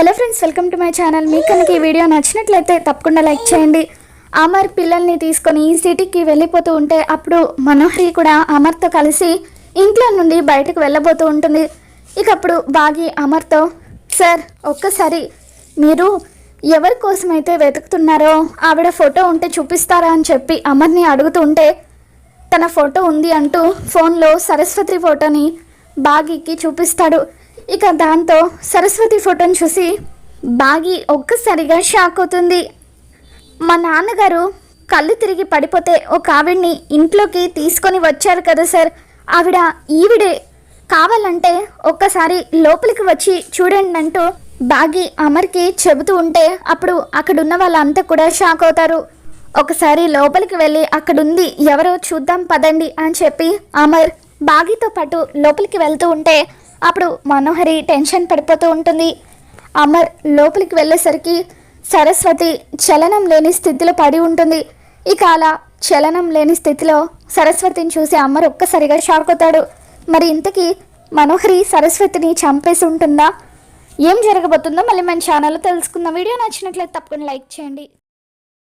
Hello friends welcome to my channel. మీకు కనుక ఈ వీడియో నచ్చినట్లయితే తప్పకుండా లైక్ చేయండి. అమర్ పిల్లల్ని తీసుకొని సిటీకి వెళ్ళిపోతూ ఉంటే అప్పుడు మనోహరి కూడా అమర్తో కలిసి ఇంట్లో నుండి బయటకు వెళ్ళబోతూ ఉంటుంది. ఇక అప్పుడు బాగి అమర్తో సార్ ఒక్కసారి మీరు ఎవరి కోసమైతే వెతుకుతున్నారో ఆవిడ ఫోటో ఉంటే చూపిస్తారా? అని చెప్పి అమర్ని అడుగుతూ ఉంటే తన ఫోటో ఉంది అంటూ ఫోన్లో సరస్వతి ఫోటోని బాగికి చూపిస్తాడు. ఇక దాంతో సరస్వతి ఫోటోని చూసి బాగి ఒక్కసారిగా షాక్ అవుతుంది. మా నాన్నగారు కళ్ళు తిరిగి పడిపోతే ఒక ఆవిడ్ని ఇంట్లోకి తీసుకొని వచ్చారు కదా సార్. ఆవిడ ఈవిడే కావాలంటే ఒక్కసారి లోపలికి వచ్చి చూడండి అంటూ బాగి అమర్కి చెబుతూ ఉంటే అప్పుడు అక్కడున్న వాళ్ళంతా కూడా షాక్ అవుతారు. ఒకసారి లోపలికి వెళ్ళి అక్కడుంది ఎవరో చూద్దాం పదండి అని చెప్పి అమర్ బాగితో పాటు లోపలికి వెళ్తూ ఉంటే అప్పుడు మనోహరి టెన్షన్ పడిపోతూ ఉంటుంది. అమర్ లోపలికి వెళ్ళేసరికి సరస్వతి చలనం లేని స్థితిలో పడి ఉంటుంది. ఇక అలా చలనం లేని స్థితిలో సరస్వతిని చూసి అమర్ ఒక్కసారిగా షాక్ అవుతాడు. మరి ఇంతకీ మనోహరి సరస్వతిని చంపేసి ఉంటుందా? ఏం జరగబోతుందో మళ్ళీ మన ఛానల్లో తెలుసుకుందాం. వీడియో నచ్చినట్లయితే తప్పకుండా లైక్ చేయండి.